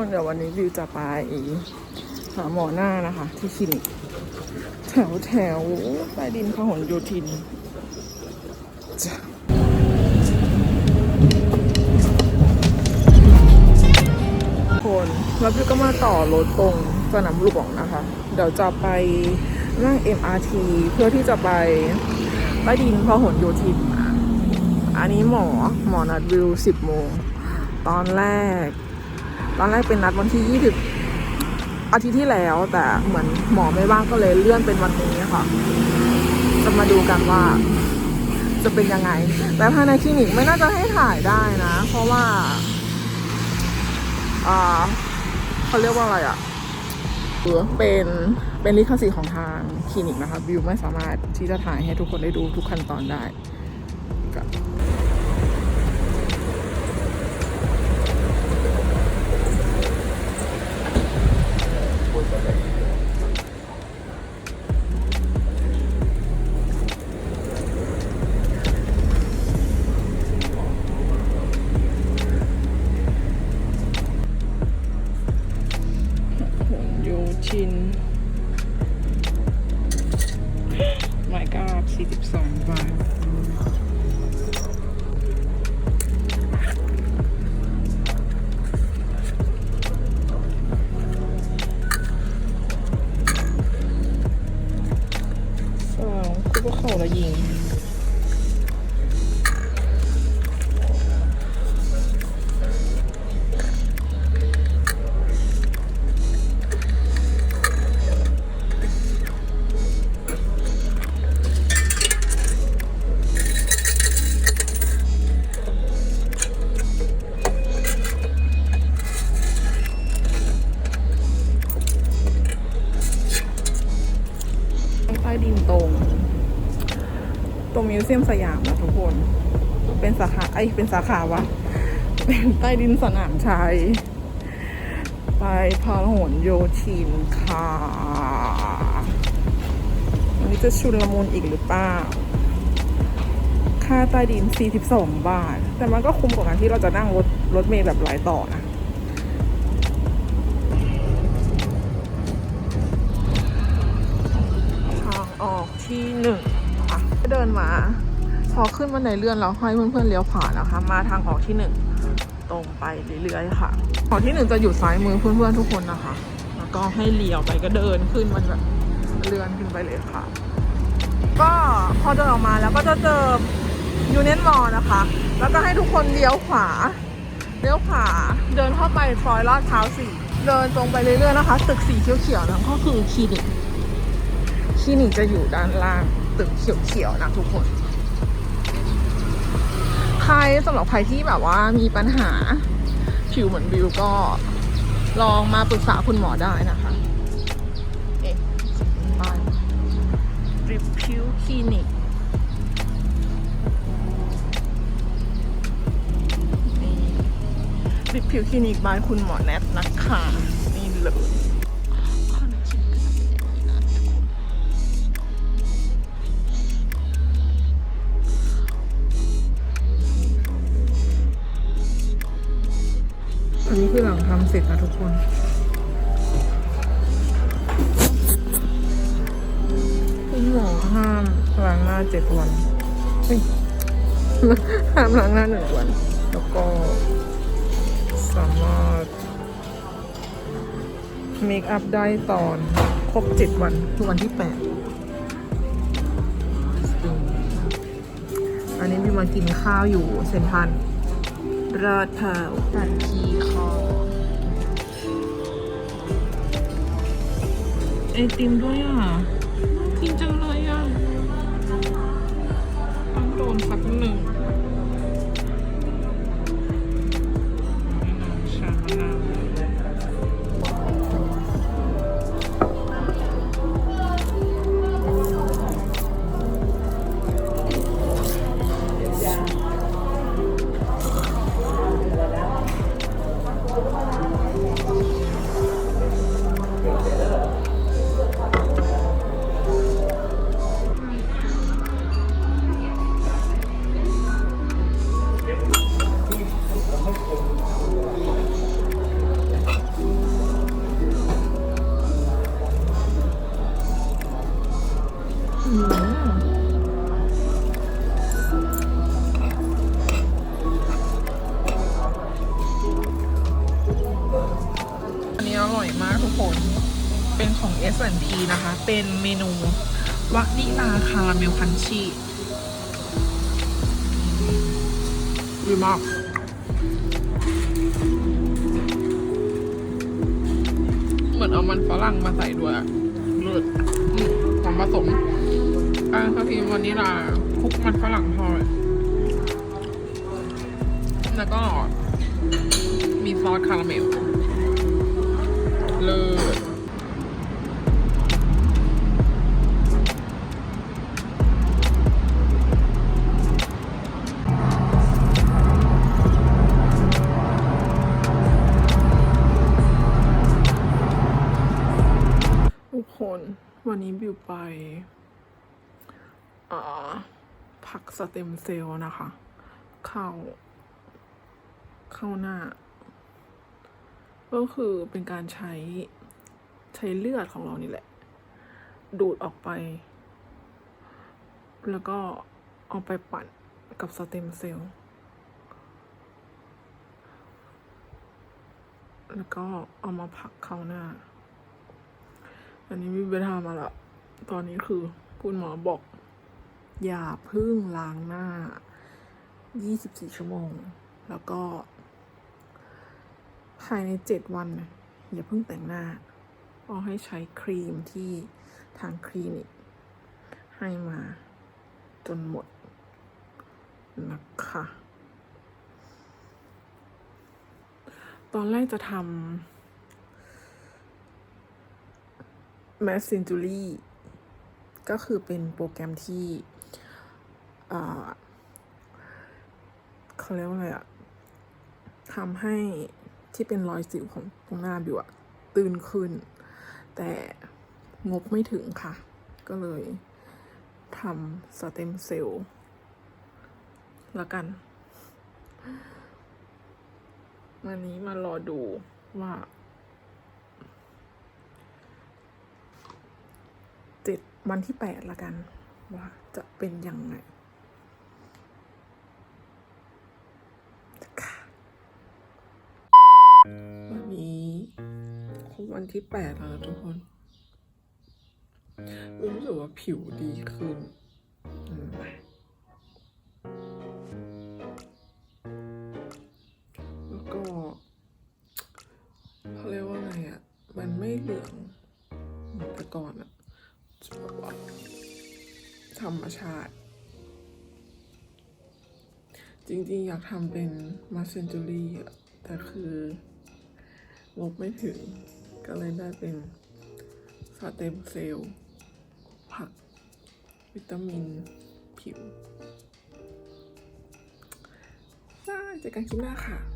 คนเดี๋ยววันนี้วิวจะไปหาหมอหน้านะคะ ที่คลินิกแถวแถวใต้ดินพหลโยธินจ้ะคนแล้วพี่ก็มาต่อรถตรงสนามหลวงนะคะ เดี๋ยวจะไปนั่ง MRT เพื่อที่จะไปใต้ดินพหลโยธินอันนี้หมอหมอนัดวิวสิบโมง ตอนแรก ตอนแรกเป็นนัดวันที่ยี่สิบอาทิตย์ที่แล้ว แต่เหมือนหมอไม่ว่างก็เลยเลื่อนเป็นวันนี้ค่ะ จะมาดูกันว่า จะเป็นยังไง แต่ภายในคลินิกไม่น่าจะให้ถ่ายได้นะ เพราะว่าอ่าเขาเรียกว่าอะไรอะ่ะเออเป็นเป็นลิขสิทธิ์ของทางคลินิกนะคะวิวไม่สามารถที่จะถ่ายให้ทุกคนได้ดูทุกขั้นตอนได้ 42 บาท สองคู่ก็เข่าละยิง มิวเซียมสยามนะทุกคน เป็นสาขาไอเป็นสาขาวะ เป็นใต้ดินสนามชัย ไปพาหนโยธินค่ะวันนี้จะชุนละมุนอีกหรือเปล่า ค่าใต้ดิน 42 บาท แต่มันก็คุ้มกว่าการที่เราจะนั่งรถรถเมล์แบบหลายต่อนะทางออกที่หนึ่ง เดินมา พอขึ้นบันไดเลื่อนแล้วให้เพื่อนๆเลี้ยวขวานะคะ มาทางออกที่หนึ่งตรงไปเรื่อยๆค่ะออกที่หนึ่งจะอยู่ซ้ายมือเพื่อนๆทุกคนนะคะ แล้วก็ให้เลี้ยวไปก็เดินขึ้นมันแบบเลื่อนขึ้นไปเลยค่ะ ก็พอเดินออกมาแล้วก็จะเจอยูเนียนมอลนะคะ แล้วก็ให้ทุกคนเลี้ยวขวาเลี้ยวขวาเดินเข้าไปซอยลาดพร้าวสี่เดินตรงไปเรื่อยๆนะคะ ตึกสีเขียวๆนั้นก็คือคลินิกคลินิกจะอยู่ด้านล่าง ตึกเขียวๆนะทุกคน ใครสำหรับใครที่แบบว่ามีปัญหา ผิวเหมือนบิวก็ลองมาปรึกษาคุณหมอได้นะคะเอ๊ะบ้านริบผิวคลินิกนี่ริบผิวคลินิกบายคุณหมอแนทนะคะนี่เลย อันนี้คือหลังทำเสร็จนะทุกคน คุณหมอห้ามล้างหน้าเจ็ดวันเฮ้ยห้ามล้างหน้าหนึ่งวัน แล้วก็สามารถเมคอัพได้ตอนครบเจ็ดวันคือวันที่แปดอันนี้มีมากินข้าวอยู่เซนทรัน รอดเผาตันทีคอ ไอติมด้วยอะ อันนี้อร่อยมากทุกคน เป็นของ S&P นะคะ เป็นเมนูวานิลาคาราเมลคันชีดีมากเหมือนเอามันฝรั่งมาใส่ด้วยเลือดความผสม ข้าวทีมวานิลาคลุกมันฝรั่งทอดแล้วก็มีซอสคาราเมล เลิศ ผักสเต็มเซลล์นะคะ เข้า เข้าหน้า ก็คือเป็นการใช้ใช้เลือดของเรานี่แหละ ดูดออกไป แล้วก็เอาไปปั่นกับสเต็มเซลล์แล้วก็เอามาผักเข้าหน้า อันนี้วิไปทำมาละ ตอนนี้คือคุณหมอบอก อย่าพึ่งล้างหน้า 24 ชั่วโมง แล้วก็ ภายในเจ็ดวัน อย่าพิ่งแต่งหน้าเอาให้ใช้ครีมที่ทางคลินิก ให้มาจนหมด นะคะ ตอนแรกจะทำ m a s s e n t u r y ก็คือเป็นโปรแกรมที่ เขาเรียกว่าอะไรอะทำให้ที่เป็นรอยสิวของตรงหน้าบิวอะตื้นขึ้น แต่งบไม่ถึงค่ะ ก็เลยทำสเต็มเซลล์ละกัน วันนี้มารอดูว่าเจ็ดวันที่แปดละกัน ว่าจะเป็นยังไง วันที่แปดแล้วนะทุกคนรู้สึกว่าผิวดีขึ้นอืมแล้วก็เขาเรียกว่าไงอะ มันไม่เหลืองเหมือนแต่ก่อนอะจะแบบว่าธรรมชาติ จริงๆ อยากทำเป็นมาเซนจูรี่อะแต่คืองบไม่ถึง ก็เลยได้เป็นสเต็มเซลล์ผัก วิตามิน ผิวได้เจอกันคลิปหน้าค่ะ